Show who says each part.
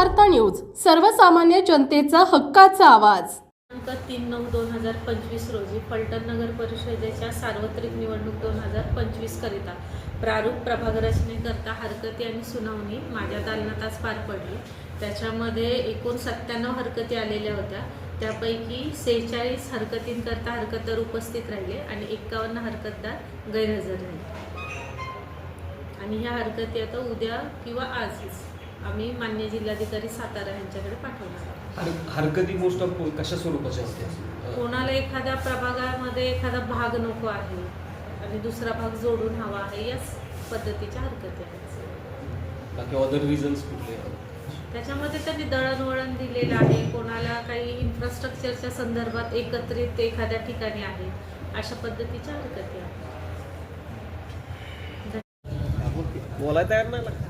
Speaker 1: सर्वसामान्य जनतेचा हक्काचा आवाज.
Speaker 2: दिनांक तीन नऊ दोन हजार पंचवीस रोजी फलटण नगर परिषदेच्या सार्वत्रिक निवडणूक दोन हजार पंचवीस करिता प्रारूप प्रभाग रचनेकरता हरकती आणि सुनावणी माझ्या दालनात आज पार पडली. त्याच्यामध्ये एकूण सत्त्याण्णव हरकती आलेल्या होत्या. त्यापैकी सेहेचाळीस हरकतींकरता हरकतदार उपस्थित राहिले आणि एक्कावन्न हरकतदार गैरहजर राहिले आणि ह्या हरकती आता उद्या किंवा आजच. आम्ही मान्य जिल्हाधिकारी सातारा यांच्याकडे पाठवणार आहोत.
Speaker 3: हर- हरकती मोस्ट ऑफ कशा स्वरूपाच्या होत्या?
Speaker 2: कोणाला एखाद्या प्रभागामध्ये एखादा भाग नको आहे आणि दुसरा भाग जोडून हवा आहे याच पद्धतीच्या हरकती आहेत.
Speaker 3: बाकी अदर रिझन्स कुठले?
Speaker 2: त्याच्यामध्ये त्यांनी दळणवळण दिलेलं आहे कोणाला काही इन्फ्रास्ट्रक्चरच्या संदर्भात एकत्रित एखाद्या ठिकाणी आहे अशा पद्धतीच्या हरकती आहेत.
Speaker 3: बोलायला तयार नाही ना